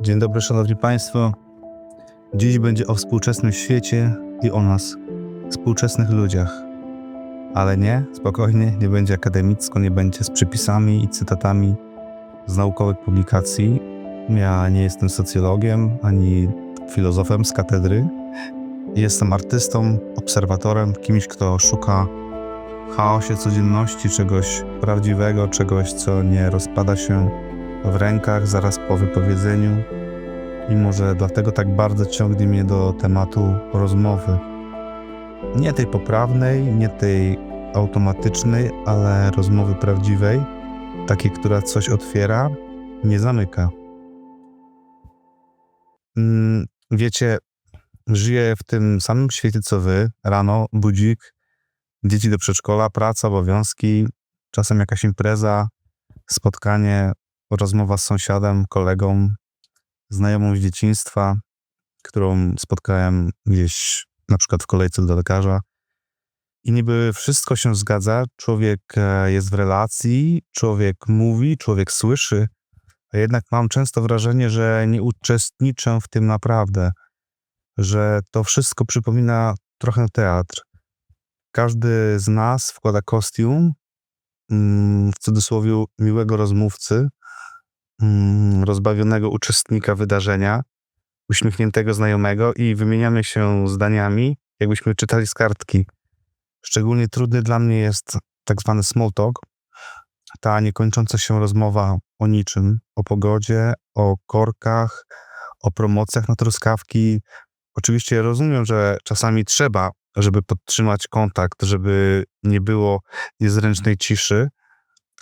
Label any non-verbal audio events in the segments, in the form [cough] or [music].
Dzień dobry, szanowni państwo. Dziś będzie o współczesnym świecie i o nas, współczesnych ludziach. Ale nie, spokojnie, nie będzie akademicko, nie będzie z przypisami i cytatami z naukowych publikacji. Ja nie jestem socjologiem ani filozofem z katedry. Jestem artystą, obserwatorem, kimś, kto szuka chaosie codzienności czegoś prawdziwego, czegoś, co nie rozpada się w rękach zaraz po wypowiedzeniu i może dlatego tak bardzo ciągnie mnie do tematu rozmowy. Nie tej poprawnej, nie tej automatycznej, ale rozmowy prawdziwej, takiej, która coś otwiera, nie zamyka. Mm, Wiecie, żyję w tym samym świecie co wy. Rano, budzik, dzieci do przedszkola, praca, obowiązki, czasem jakaś impreza, spotkanie, rozmowa z sąsiadem, kolegą, znajomą z dzieciństwa, którą spotkałem gdzieś na przykład w kolejce do lekarza. I niby wszystko się zgadza, człowiek e, jest w relacji, człowiek mówi, człowiek słyszy, a jednak mam często wrażenie, że nie uczestniczę w tym naprawdę, że to wszystko przypomina trochę teatr. Każdy z nas wkłada kostium, mm, w cudzysłowie miłego rozmówcy, rozbawionego uczestnika wydarzenia, uśmiechniętego znajomego i wymieniamy się zdaniami, jakbyśmy czytali z kartki. Szczególnie trudny dla mnie jest tak zwany small talk, ta niekończąca się rozmowa o niczym, o pogodzie, o korkach, o promocjach na truskawki. Oczywiście rozumiem, że czasami trzeba, żeby podtrzymać kontakt, żeby nie było niezręcznej ciszy,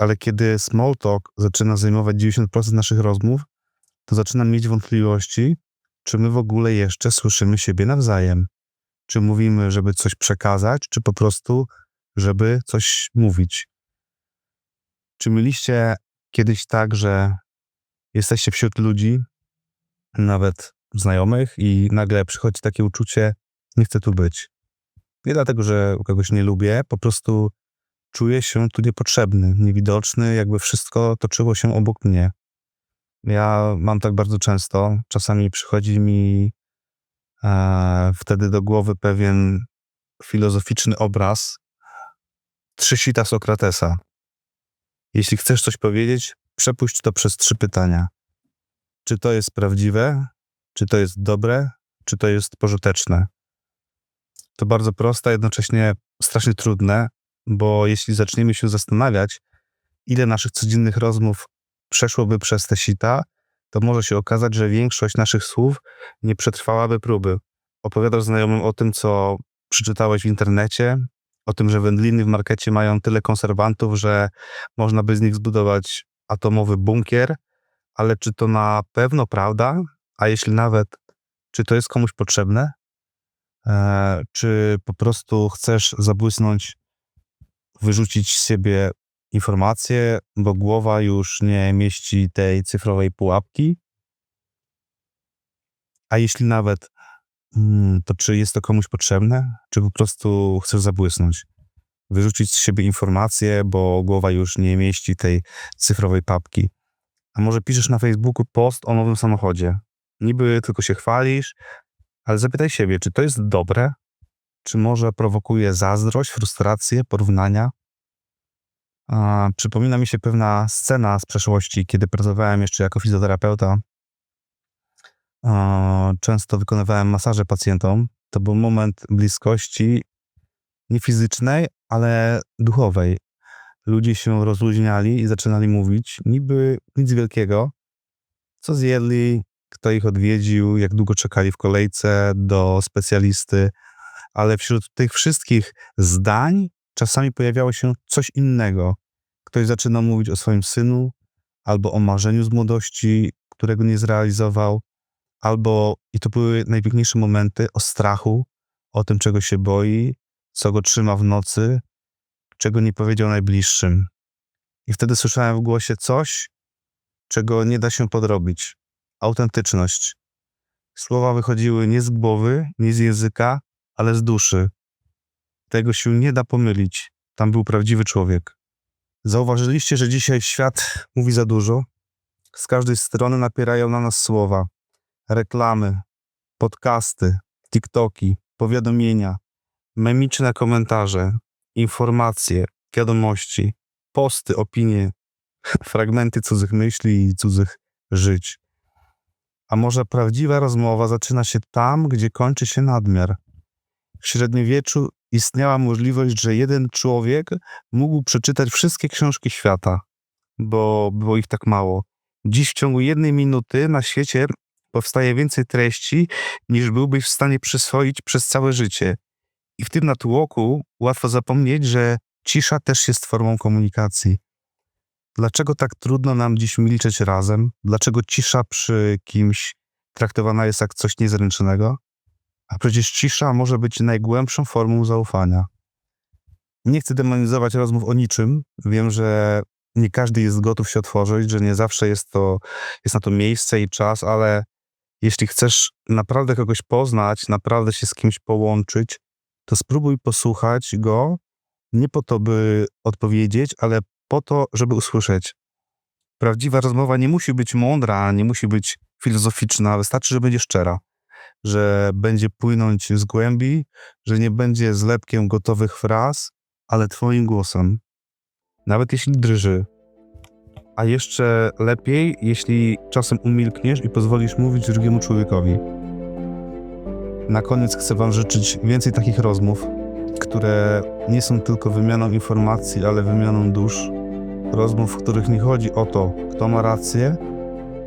ale kiedy small talk zaczyna zajmować 90% naszych rozmów, to zaczynam mieć wątpliwości, czy my w ogóle jeszcze słyszymy siebie nawzajem. Czy mówimy, żeby coś przekazać, czy po prostu, żeby coś mówić. Czy mieliście kiedyś tak, że jesteście wśród ludzi, nawet znajomych, i nagle przychodzi takie uczucie, nie chcę tu być. Nie dlatego, że kogoś nie lubię, po prostu czuję się tu niepotrzebny, niewidoczny, jakby wszystko toczyło się obok mnie. Ja mam tak bardzo często. Czasami przychodzi mi e, wtedy do głowy pewien filozoficzny obraz trzy sita Sokratesa. Jeśli chcesz coś powiedzieć, przepuść to przez trzy pytania. Czy to jest prawdziwe? Czy to jest dobre? Czy to jest pożyteczne? To bardzo proste, jednocześnie strasznie trudne, bo jeśli zaczniemy się zastanawiać, ile naszych codziennych rozmów przeszłoby przez te sita, to może się okazać, że większość naszych słów nie przetrwałaby próby. Opowiadasz znajomym o tym, co przeczytałeś w internecie, o tym, że wędliny w markecie mają tyle konserwantów, że można by z nich zbudować atomowy bunkier, ale czy to na pewno prawda? A jeśli nawet, czy to jest komuś potrzebne? E, czy po prostu chcesz zabłysnąć, wyrzucić z siebie informacje, bo głowa już nie mieści tej cyfrowej pułapki? A jeśli nawet, mm, to czy jest to komuś potrzebne? Czy po prostu chcesz zabłysnąć? Wyrzucić z siebie informacje, bo głowa już nie mieści tej cyfrowej papki. A może piszesz na Facebooku post o nowym samochodzie? Niby tylko się chwalisz, ale zapytaj siebie, czy to jest dobre? Czy może prowokuje zazdrość, frustrację, porównania? A, przypomina mi się pewna scena z przeszłości, kiedy pracowałem jeszcze jako fizjoterapeuta. A, często wykonywałem masaże pacjentom. To był moment bliskości nie fizycznej, ale duchowej. Ludzie się rozluźniali i zaczynali mówić, niby nic wielkiego, co zjedli, kto ich odwiedził, jak długo czekali w kolejce do specjalisty, ale wśród tych wszystkich zdań czasami pojawiało się coś innego. Ktoś zaczyna mówić o swoim synu, albo o marzeniu z młodości, którego nie zrealizował, albo, i to były najpiękniejsze momenty, o strachu, o tym, czego się boi, co go trzyma w nocy, czego nie powiedział najbliższym. I wtedy słyszałem w głosie coś, czego nie da się podrobić. Autentyczność. Słowa wychodziły nie z głowy, nie z języka, ale z duszy. Tego się nie da pomylić. Tam był prawdziwy człowiek. Zauważyliście, że dzisiaj świat mówi za dużo? Z każdej strony napierają na nas słowa, reklamy, podcasty, TikToki, powiadomienia, memiczne komentarze, informacje, wiadomości, posty, opinie, [laughs] fragmenty cudzych myśli i cudzych żyć. A może prawdziwa rozmowa zaczyna się tam, gdzie kończy się nadmiar? W średniowieczu istniała możliwość, że jeden człowiek mógł przeczytać wszystkie książki świata, bo było ich tak mało. Dziś w ciągu jednej minuty na świecie powstaje więcej treści, niż byłbyś w stanie przyswoić przez całe życie. I w tym natłoku łatwo zapomnieć, że cisza też jest formą komunikacji. Dlaczego tak trudno nam dziś milczeć razem? Dlaczego cisza przy kimś traktowana jest jak coś niezręcznego? A przecież cisza może być najgłębszą formą zaufania. Nie chcę demonizować rozmów o niczym. Wiem, że nie każdy jest gotów się otworzyć, że nie zawsze jest, to, jest na to miejsce i czas, ale jeśli chcesz naprawdę kogoś poznać, naprawdę się z kimś połączyć, to spróbuj posłuchać go nie po to, by odpowiedzieć, ale po to, żeby usłyszeć. Prawdziwa rozmowa nie musi być mądra, nie musi być filozoficzna, wystarczy, że będzie szczera, że będzie płynąć z głębi, że nie będzie zlepkiem gotowych fraz, ale Twoim głosem. Nawet jeśli drży. A jeszcze lepiej, jeśli czasem umilkniesz i pozwolisz mówić drugiemu człowiekowi. Na koniec chcę Wam życzyć więcej takich rozmów, które nie są tylko wymianą informacji, ale wymianą dusz. Rozmów, w których nie chodzi o to, kto ma rację,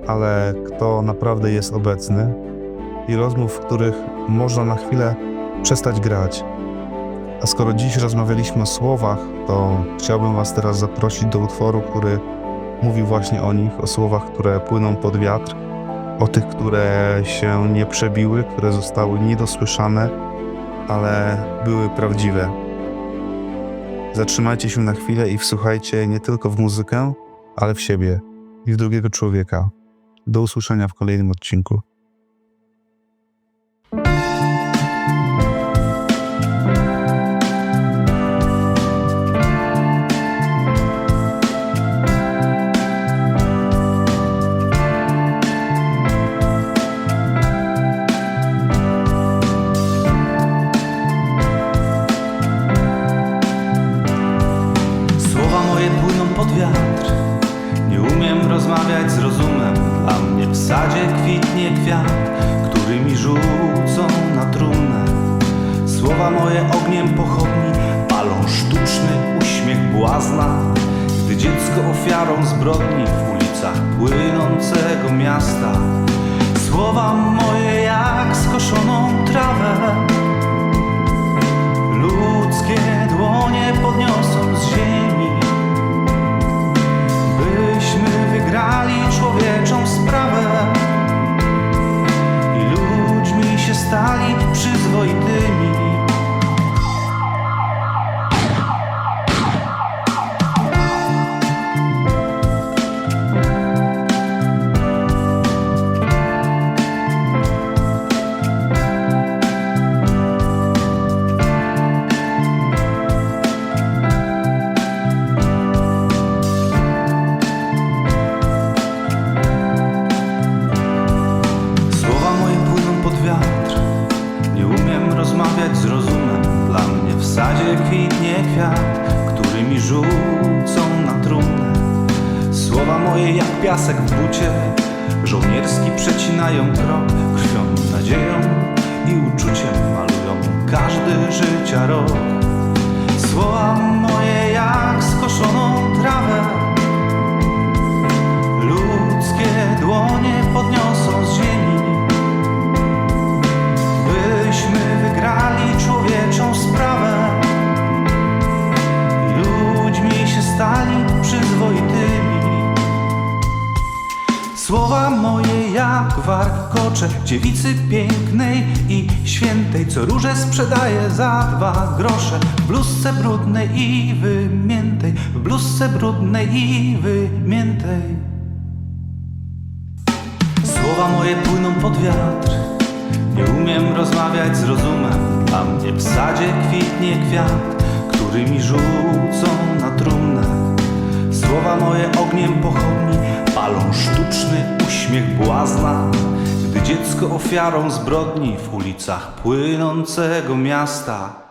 ale kto naprawdę jest obecny. I rozmów, w których można na chwilę przestać grać. A skoro dziś rozmawialiśmy o słowach, to chciałbym Was teraz zaprosić do utworu, który mówi właśnie o nich, o słowach, które płyną pod wiatr, o tych, które się nie przebiły, które zostały niedosłyszane, ale były prawdziwe. Zatrzymajcie się na chwilę i wsłuchajcie nie tylko w muzykę, ale w siebie i w drugiego człowieka. Do usłyszenia w kolejnym odcinku. Pod wiatr. Nie umiem rozmawiać z rozumem Dla mnie w sadzie kwitnie kwiat Który mi rzucą na trumnę. Słowa moje ogniem pochodni Palą sztuczny uśmiech błazna. Gdy dziecko ofiarą zbrodni W ulicach płynącego miasta. Słowa moje jak skoszoną trawę. Ludzkie dłonie podniosą z ziemi Wygrali człowieczą sprawę kwitnie kwiat Który mi rzucą na trumnę. Słowa moje jak piasek w bucie Żołnierski przecinają krok Krwią, nadzieją i uczuciem Malują każdy życia rok. Słowa moje jak skoszoną warkocze Dziewicy pięknej i świętej Co róże sprzedaje za dwa grosze. W bluzce brudnej i wymiętej W bluzce brudnej i wymiętej. Słowa moje płyną pod wiatr Nie umiem rozmawiać z rozumem Dla mnie w sadzie kwitnie kwiat Który mi rzucą na trumnę. Słowa moje ogniem pochodni balon sztuczny uśmiech błazna, gdy dziecko ofiarą zbrodni w ulicach płynącego miasta